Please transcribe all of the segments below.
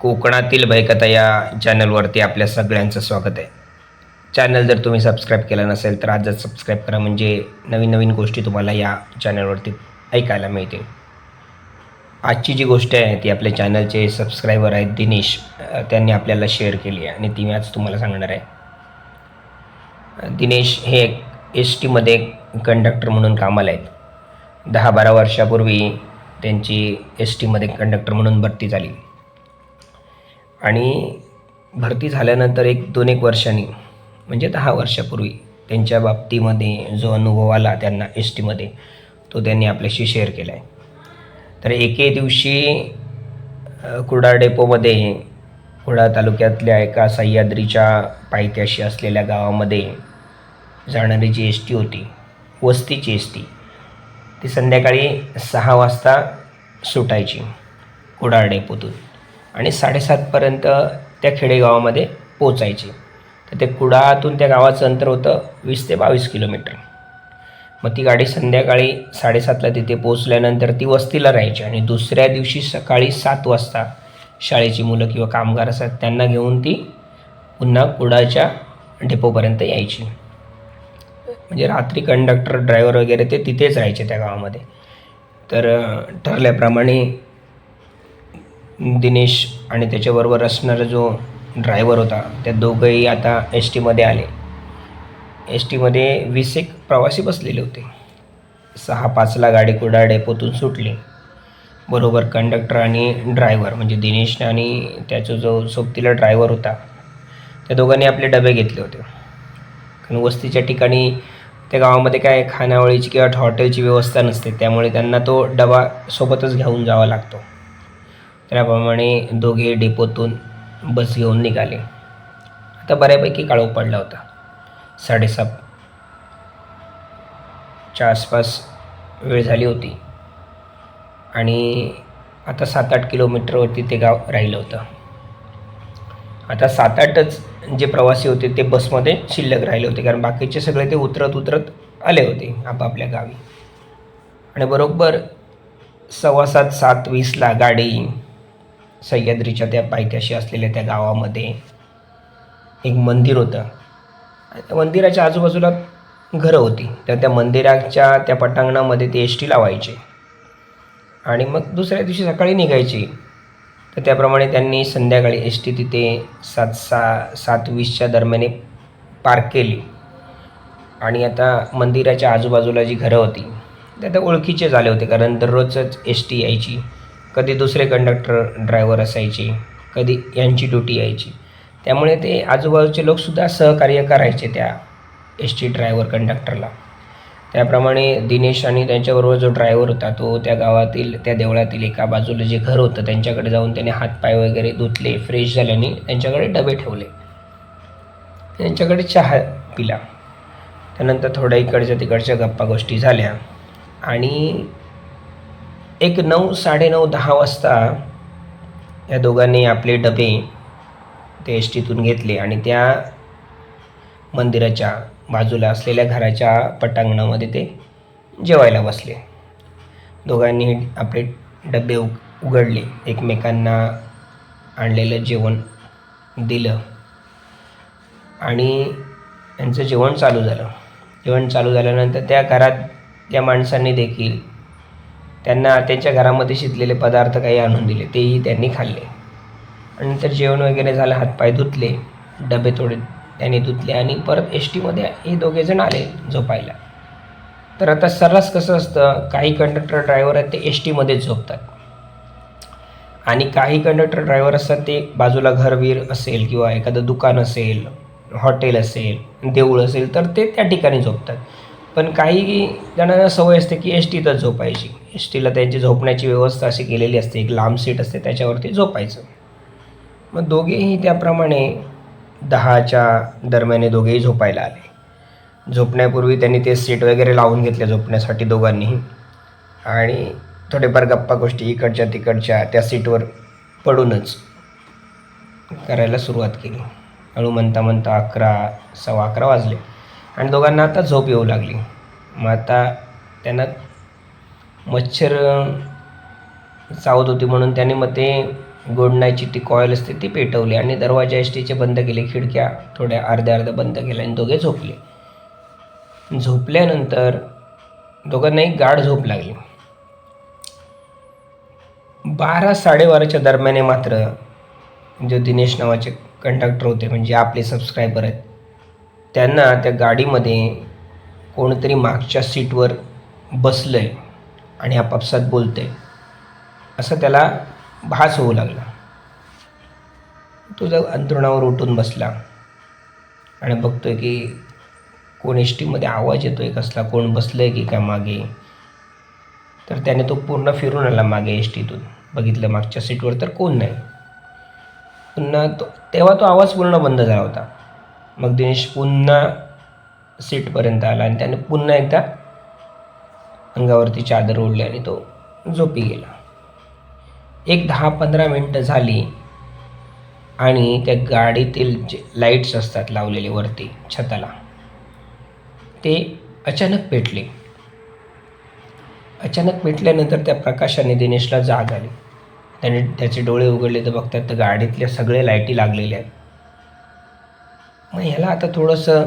कोकणातील भयकथा या चॅनलवरती आपल्या सगळ्यांचं स्वागत आहे. चॅनल जर तुम्ही सबस्क्राईब केलं नसेल तर आजच सबस्क्राईब करा म्हणजे नवीन नवीन गोष्टी तुम्हाला या चॅनलवरती ऐकायला मिळतील. आजची जी गोष्ट आहे ती आपल्या चॅनलचे सबस्क्रायबर आहेत दिनेश. त्यांनी आपल्याला शेअर केली आहे आणि ती मी आज तुम्हाला सांगणार आहे. दिनेश हे एस टीमध्ये कंडक्टर म्हणून कामाला आहेत. दहा बारा वर्षापूर्वी त्यांची एस टीमध्ये कंडक्टर म्हणून भरती झाली. आणि भरती झाल्यानंतर एक दोन एक वर्षांनी म्हणजे दहा वर्षापूर्वी त्यांच्या बाबतीमध्ये जो अनुभव आला त्यांना एस टीमध्ये तो त्यांनी आपल्याशी शेअर केला आहे तर एके दिवशी कुडाळ डेपोमध्ये कुडाळ तालुक्यातल्या एका सह्याद्रीच्या पायथ्याशी असलेल्या गावामध्ये जाणारी जी एस टी होती वस्तीची एस टी ती संध्याकाळी सहा वाजता सुटायची कुडाळ डेपोतून. आणि साडेसातपर्यंत त्या खेडेगावामध्ये पोचायची तर ते कुडाळातून त्या गावाचं अंतर होतं वीस ते बावीस किलोमीटर. मग ती गाडी संध्याकाळी साडेसातला तिथे पोचल्यानंतर ती वस्तीला राहायची आणि दुसऱ्या दिवशी सकाळी सात वाजता शाळेची मुलं किंवा कामगार असतात त्यांना घेऊन ती पुन्हा कुडाळच्या डेपोपर्यंत यायची. म्हणजे रात्री कंडक्टर ड्रायव्हर वगैरे ते तिथेच राहायचे त्या गावामध्ये. तर ठरल्याप्रमाणे दिनेश आणि त्याच्याबरोबर असणारा जो ड्रायव्हर होता त्या दोघंही आता एस टीमध्ये आले. एस टीमध्ये वीस एक प्रवासी बसलेले होते. सहा पाचला गाडी कुडाळ डेपोतून सुटली. बरोबर कंडक्टर आणि ड्रायव्हर म्हणजे दिनेश आणि त्याचा जो सोबतीला ड्रायव्हर होता त्या दोघांनी आपले डबे घेतले होते. कारण वस्तीच्या ठिकाणी त्या गावामध्ये काय खानावळीची किंवा हॉटेलची व्यवस्था नसते त्यामुळे त्यांना तो डबा सोबतच घेऊन जावा लागतो. त्याप्रमाणे दोघे डेपोतून बस घेऊन निघाले. आता बऱ्यापैकी काळोख पडला होता. साडेसातच्या आसपास वेळ झाली होती. आणि आता सात आठ किलोमीटरवरती ते गाव राहिलं होतं. आता सात आठच जे प्रवासी होते ते बसमध्ये शिल्लक राहिले होते. कारण बाकीचे सगळे ते उतरत उतरत आले होते आपापल्या गावी. आणि बरोबर सव्वा सात सात वीसला गाडी सह्याद्रीच्या त्या पायथ्याशी असलेल्या त्या गावामध्ये एक मंदिर होतं. त्या मंदिराच्या आजूबाजूला घरं होती. तर त्या मंदिराच्या त्या पटांगणामध्ये ते एस टी लावायचे. आणि मग दुसऱ्या दिवशी सकाळी निघायची. तर त्याप्रमाणे त्यांनी संध्याकाळी एस टी तिथे सात सा सात वीसच्या दरम्याने पार्क केली. आणि आता मंदिराच्या आजूबाजूला जी घरं होती ते आता ओळखीचे झाले होते. कारण दररोजच एस टी यायची. कधी दुसरे कंडक्टर ड्रायव्हर असायचे कधी यांची ड्युटी यायची. त्यामुळे ते आजूबाजूचे लोकसुद्धा सहकार्य करायचे त्या एस टी ड्रायव्हर कंडक्टरला त्याप्रमाणे दिनेश आणि त्यांच्याबरोबर जो ड्रायव्हर होता तो त्या गावातील त्या देवळातील एका बाजूला जे घर होतं त्यांच्याकडे जाऊन त्याने हातपाय वगैरे धुतले फ्रेश झाल्याने त्यांच्याकडे डबे ठेवले. त्यांच्याकडे चहा पिला. त्यानंतर थोड्या इकडच्या तिकडच्या गप्पा गोष्टी झाल्या. आणि एक नऊ साडेनऊ दहा वाजता या दोघांनी आपले डबे ते एस टीतून घेतले आणि त्या मंदिराच्या बाजूला असलेल्या घराच्या पटांगणामध्ये ते जेवायला बसले. दोघांनी आपले डबे उग उघडले. एकमेकांना आणलेलं जेवण दिलं. आणि त्यांचं जेवण चालू झालं. जेवण चालू झाल्यानंतर त्या घरात त्या माणसांनी देखील त्यांना त्यांच्या घरामध्ये शिजलेले पदार्थ काही आणून दिले तेही त्यांनी खाल्ले. आणि नंतर जेवण वगैरे झालं हातपाय धुतले डबे थोडे त्यांनी धुतले आणि परत एस टीमध्ये हे दोघेजण आले झोपायला. तर आता सर्रास कसं असतं काही कंडक्टर ड्रायव्हर आहेत ते एस टीमध्येच झोपतात. आणि काही कंडक्टर ड्रायव्हर असतात ते बाजूला घरवीर असेल किंवा एखादं दुकान असेल हॉटेल असेल देऊळ असेल तर ते त्या ठिकाणी झोपतात. पण काही जणांना सवय असते की एस टीतच झोपायची. एस टीला त्यांची झोपण्याची व्यवस्था अशी केलेली असते. एक लांब सीट असते त्याच्यावरती झोपायचं. मग दोघेही त्याप्रमाणे दहाच्या दरम्याने दोघेही झोपायला आले. झोपण्यापूर्वी त्यांनी ते सीट वगैरे लावून घेतले झोपण्यासाठी दोघांनीही आणि थोडेफार गप्पा गोष्टी इकडच्या तिकडच्या त्या सीटवर पडूनच करायला सुरुवात केली. हळू म्हणता म्हणता अकरा सव्वा अकरा वाजले. आणि दोघांना आता झोप येऊ लागली. मग आता त्यांना मच्छर चावत होती म्हणून त्याने मग ते गोडण्याची ती कॉईल असते ती पेटवली आणि दरवाजा एस टीचे बंद केले खिडक्या थोड्या अर्ध्या अर्ध्या बंद केल्या आणि दोघे झोपले. झोपल्यानंतर दोघांनाही गाढ झोप लागली. बारा साडेबाराच्या दरम्याने मात्र जो दिनेश नावाचे कंडक्टर होते म्हणजे आपले सबस्क्रायबर आहेत त्यांना त्या गाडीमध्ये कोणतरी मागच्या सीटवर बसलं आहे आणि आपापसात बोलते आहे असं त्याला भास होऊ लागला. तो जर अंतरुणावर उठून बसला. आणि बघतोय की कोण एस टीमध्ये आवाज येतोय कसला कोण बसलं आहे की काय मागे. तर त्याने तो पूर्ण फिरून आला मागे एस टीतून बघितलं मागच्या सीटवर तर कोण नाही. पुन्हा तो तेव्हा तो आवाज पूर्ण बंद झाला होता. मग दिनेश पुन्हा सीटपर्यंत आला आणि त्याने पुन्हा एकदा अंगावरती चादर ओढली आणि तो झोपी गेला. एक दहा पंधरा मिनटं झाली आणि त्या गाडीतील जे लाईट्स असतात लावलेले वरती छताला ते अचानक पेटले. अचानक पेटल्यानंतर त्या प्रकाशाने दिनेशला जाग आली. त्याने त्याचे डोळे उघडले तर बघतात तर गाडीतल्या सगळे लाईटी लागलेल्या आहेत. मग ह्याला आता थोडंसं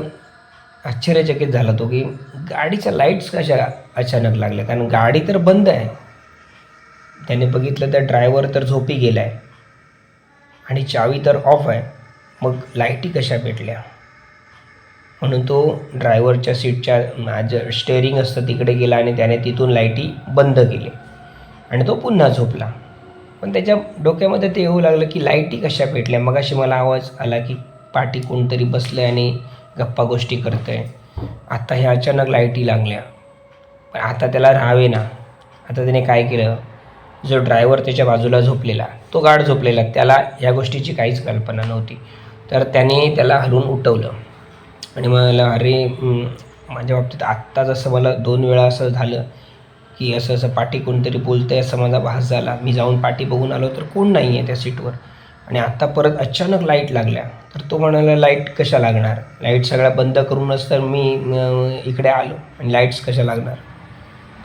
आश्चर्यचकित झाला तो की गाडीच्या लाईट्स कशा अचानक लागल्या? कारण गाडी तर बंद आहे. त्याने बघितलं तर ड्रायव्हर तर झोपी गेला आहे आणि चावी तर ऑफ आहे. मग लाईटी कशा पेटल्या? म्हणून तो ड्रायव्हरच्या सीटच्या माझं स्टेअरिंग असतं तिकडे गेला आणि त्याने तिथून लाईटी बंद केली. आणि तो पुन्हा झोपला. पण त्याच्या डोक्यामध्ये ते येऊ लागलं की लाईटी कशा पेटल्या? मग अशी मला आवाज आला की पाठी कोणतरी बसलं आणि गप्पा गोष्टी करतं आहे आत्ता ह्या अचानक लाईटी लागल्या. पण आता त्याला राहावे ना. आता त्याने काय केलं? जो ड्रायव्हर त्याच्या बाजूला झोपलेला तो गाढ झोपलेला त्याला या गोष्टीची काहीच कल्पना नव्हती. तर त्याने त्याला हलवून उठवलं. आणि मला अरे माझ्या बाबतीत आत्ता जसं मला दोन वेळा असं झालं की असं असं पाठी कोणतरी बोलतंय असं माझा भास झाला. मी जाऊन पाठी बघून आलो तर कोण नाही आहे त्या सीटवर आणि आत्ता परत अचानक लाइट लागल्या. तर तो म्हणाला लाइट कशा लागणार? लाइट सगळ्या बंद करूनच तर मी इकडे आलो आणि लाईट्स कशा लागणार?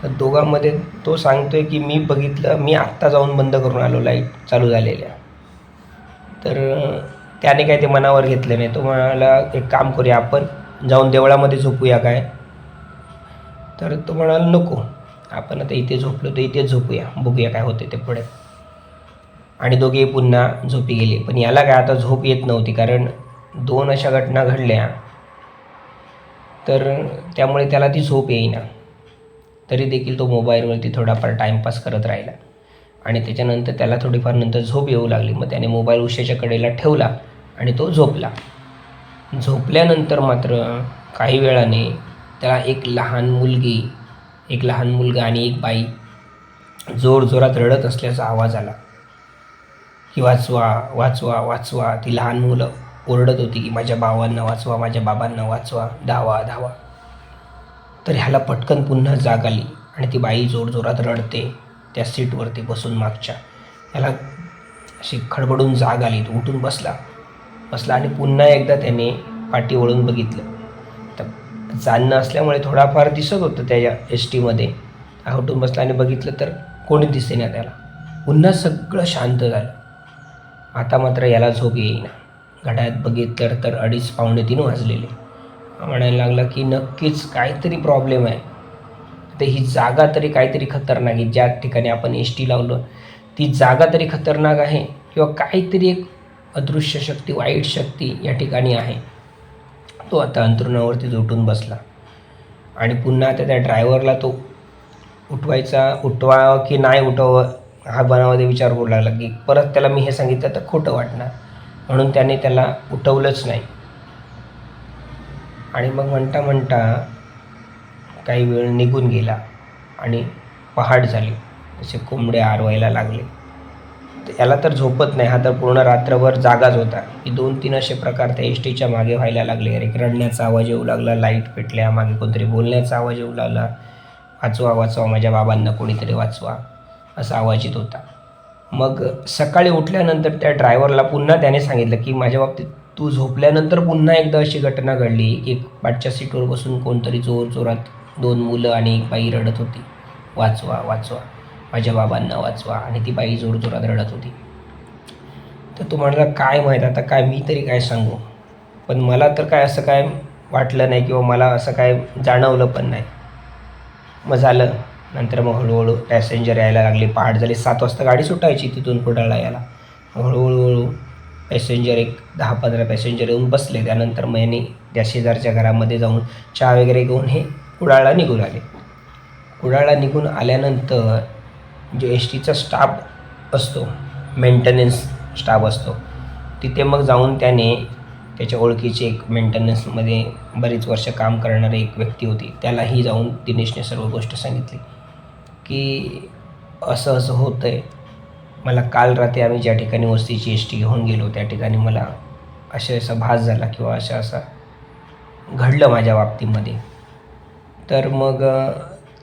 तर दोघांमध्ये तो सांगतोय की मी बघितलं मी आत्ता जाऊन बंद करून आलो लाइट चालू झालेल्या. तर त्याने काय ते मनावर घेतलं नाही. तो म्हणाला एक काम करूया आपण जाऊन देवळामध्ये झोपूया काय? तर तो म्हणाला नको. आपण आता इथे झोपलो तर इथेच झोपूया. बघूया काय होते ते पुढे. आणि दोघे पुन्हा झोपी गेले. पण याला काय आता झोप येत नव्हती कारण दोन अशा घटना घडल्या तर त्यामुळे त्याला ती झोप येईना. तरी देखील तो मोबाईलवरती थोडाफार टाईमपास करत राहिला. आणि त्याच्यानंतर त्याला थोडीफार नंतर झोप येऊ लागली. मग त्याने मोबाईल उशाच्या कडेला ठेवला आणि तो झोपला. झोपल्यानंतर मात्र काही वेळाने त्याला एक लहान मुलगी एक लहान मुलगा आणि एक बाई जोरजोरात रडत असल्याचा आवाज आला. की वाचवा वाचवा वाचवा. ती लहान मुलं ओरडत होती की माझ्या भावांना वाचवा माझ्या बाबांना वाचवा. धावा धावा. तर ह्याला पटकन पुन्हा जाग आली आणि ती बाई जोरजोरात रडते. त्या सीटवरती बसून मागच्या. ह्याला अशी खडबडून जाग आली. तो उठून बसला. बसला आणि पुन्हा एकदा त्याने पाठी वळून बघितलं. तर जाणणं असल्यामुळे थोडाफार दिसत होतं त्या एस टीमध्ये उठून बसला आणि बघितलं तर कोणी दिसेना त्याला. पुन्हा सगळं शांत झालं. आता मात्र याला झोप येईना. घड्यात बघितलं तर अडीच पावणे तीन वाजलेले. म्हणायला लागला की नक्कीच काहीतरी प्रॉब्लेम आहे. तर ही जागा तरी काहीतरी खतरनाक आहे. ज्या ठिकाणी आपण एस टी लावलं ती जागा तरी खतरनाक आहे किंवा काहीतरी एक अदृश्य शक्ती वाईट शक्ती या ठिकाणी आहे. तो आता अंतरुणावरती उठून बसला. आणि पुन्हा आता त्या ड्रायव्हरला तो उठवायचा उठवा की नाही उठवावं हा विचार करू लागला की परत त्याला मी हे सांगितलं तर खोटं वाटणार. म्हणून त्याने त्याला उठवलंच नाही. आणि मग म्हणता म्हणता काही वेळ निघून गेला आणि पहाट झाली. असे कोंबडे आरवायला लागले. याला तर झोपत नाही. हा तर पूर्ण रात्रभर जागाच होता. की दोन तीन असे प्रकार त्या एस टीच्या मागे व्हायला लागले. एक रडण्याचा आवाज येऊ लागला लाइट पेटल्या मागे कोणतरी बोलण्याचा आवाज येऊ लागला. वाचवा वाचवा माझ्या बाबांना कोणीतरी वाचवा. असा आवाज येत होता. मग सकाळी उठल्यानंतर त्या ड्रायव्हरला पुन्हा त्याने सांगितलं की माझ्या बाबतीत तू झोपल्यानंतर पुन्हा एकदा अशी घटना घडली. की पाठच्या सीटवर बसून कोणतरी जोर जोरात दोन मुलं आणि एक बाई रडत होती. वाचवा वाचवा. माझ्या बाबांना वाचवा. आणि ती बाई जोरजोरात रडत होती. तर तो म्हणाला काय माहीत आता काय मी तरी काय सांगू? पण मला तर काय असं काय वाटलं नाही किंवा मला असं काय जाणवलं पण नाही. मग झालं नंतर मग हळूहळू पॅसेंजर यायला लागले. पहाट झाली. सात वाजता गाडी सुटायची तिथून कुडाळला यायला. मग हळूहळू हळू पॅसेंजर एक दहा पंधरा पॅसेंजर येऊन बसले. त्यानंतर मग यांनी त्या शेजारच्या घरामध्ये जाऊन चहा वगैरे घेऊन हे कुडाळला निघून आले. कुडाळला निघून आल्यानंतर जो एस टीचा स्टाफ असतो मेंटेनन्स स्टाफ असतो तिथे मग जाऊन त्याने त्याच्या ओळखीची एक मेंटेनन्समध्ये बरीच वर्ष काम करणारी एक व्यक्ती होती. त्यालाही जाऊन दिनेशने सर्व गोष्ट सांगितली. की असं असं होतं आहे मला काल रात्री आम्ही ज्या ठिकाणी वस्तीची एस टी घेऊन गेलो त्या ठिकाणी मला असे असा भास झाला किंवा अशा असा घडलं माझ्या बाबतीमध्ये. तर मग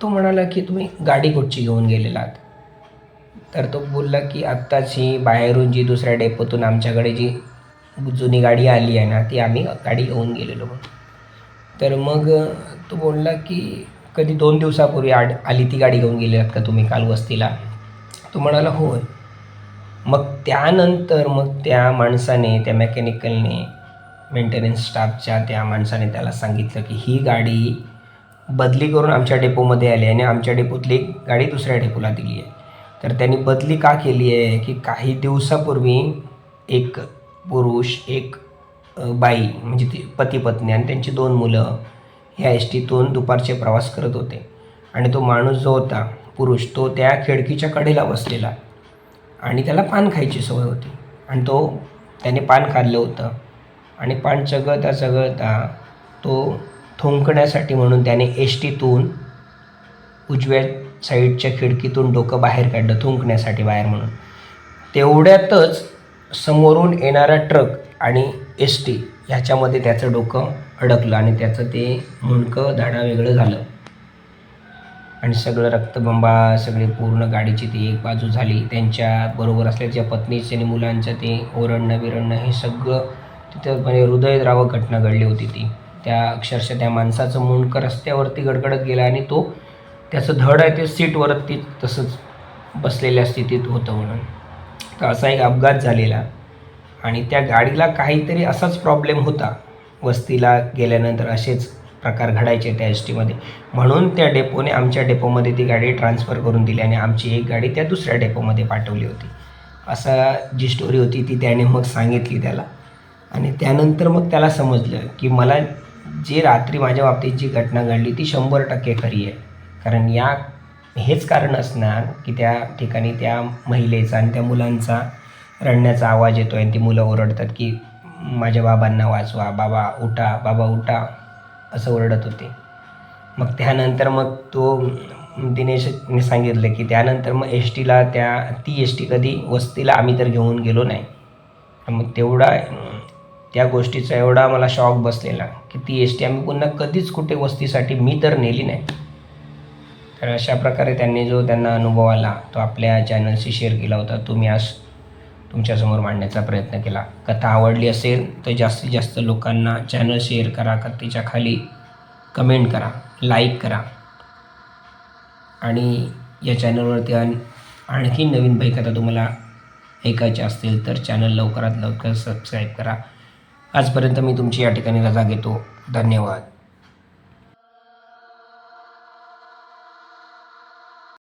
तो म्हणाला की तुम्ही गाडी कुठची घेऊन गेलेला आहात? तर तो बोलला की आत्ताच ही बाहेरून जी दुसऱ्या डेपोतून आमच्याकडे जी जुनी गाडी आली आहे ना ती आम्ही गाडी घेऊन गेलेलो. तर मग तो बोलला की कधी दोन दिवसापूर्वी आड आली ती गाडी घेऊन गेलेलात का तुम्ही काल वस्तीला? तो म्हणाला होय. मग त्यानंतर मग त्या माणसाने त्या मेकॅनिकलने मेंटेनन्स स्टाफच्या त्या माणसाने त्याला सांगितलं की ही गाडी बदली करून आमच्या डेपोमध्ये आली आहे आणि आमच्या डेपोतली एक गाडी दुसऱ्या डेपोला दिली आहे. तर त्यांनी बदली का केली आहे? की काही दिवसापूर्वी एक पुरुष एक बाई म्हणजे ती पती पत्नी आणि त्यांची दोन मुलं ह्या एस टीतून दुपारचे प्रवास करत होते. आणि तो माणूस जो होता पुरुष तो त्या खिडकीच्या कडेला बसलेला. आणि त्याला पान खायची सवय होती. आणि तो त्याने पान खाल्लं होतं. आणि पान चगळता चगळता तो थुंकण्यासाठी म्हणून त्याने एस टीतून उजव्या साईडच्या खिडकीतून डोकं बाहेर काढलं थुंकण्यासाठी बाहेर म्हणून. तेवढ्यातच समोरून येणारा ट्रक आणि एस टी ह्याच्यामध्ये त्याचं डोकं अडकलं आणि त्याचं ते मुंडकं दाढा वेगळं झालं. आणि सगळं रक्तबंबा सगळे पूर्ण गाडीची ती एक बाजू झाली. त्यांच्या बरोबर असल्याच्या पत्नीचे आणि मुलांचं ते ओरडणं बिरडणं हे सगळं तिथं म्हणजे हृदयद्रावक घटना घडली होती ती. त्या अक्षरशः त्या माणसाचं मुंडकं रस्त्यावरती गडगडत गेलं आणि तो त्याचं धड आहे ते सीटवरती तसंच बसलेल्या स्थितीत होतं म्हणून. तर असा एक अपघात झालेला. आणि त्या गाडीला काहीतरी असाच प्रॉब्लेम होता. वस्तीला गेल्यानंतर असेच प्रकार घडायचे त्या एस टीमध्ये म्हणून त्या डेपोने आमच्या डेपोमध्ये ती गाडी ट्रान्सफर करून दिली आणि आमची एक गाडी त्या दुसऱ्या डेपोमध्ये पाठवली होती. असा जी स्टोरी होती ती त्याने मग सांगितली त्याला. आणि त्यानंतर मग त्याला समजलं की मला जी रात्री माझ्या बाबतीत जी घटना घडली ती शंभर टक्के खरी आहे. कारण या हेच कारण असणार की त्या ठिकाणी त्या महिलेचा आणि त्या मुलांचा रडण्याचा आवाज येतो आणि ती मुलं ओरडतात की माझ्या बाबांना वाचवा बाबा उठा बाबा उठा असं ओरडत होते. मग त्यानंतर मग तो दिनेशने सांगितलं की त्यानंतर मग एस टीला त्या ती एस टी कधी वस्तीला आम्ही तर घेऊन गेलो नाही. मग तेवढा त्या गोष्टीचा एवढा मला शॉक बसलेला की ती एस टी आम्ही पुन्हा कधीच कुठे वस्तीसाठी मी तर नेली नाही. तर अशा प्रकारे त्यांनी जो त्यांना अनुभव आला तो आपल्या चॅनलशी शेअर केला होता. तुम्ही आज तुमच्यासमोर मांडण्याचा प्रयत्न केला. कथा आवडली असेल तर जास्तीत जास्त लोकांना चॅनल शेअर करा कथेच्या खाली कमेंट करा लाईक करा. आणि या चॅनलवरती आणखी नवीन भयकथा तुम्हाला ऐकायच्या असतील तर चॅनल लवकरात लवकर सबस्क्राईब करा. आजपर्यंत मी तुमची या ठिकाणी रजा घेतो. धन्यवाद.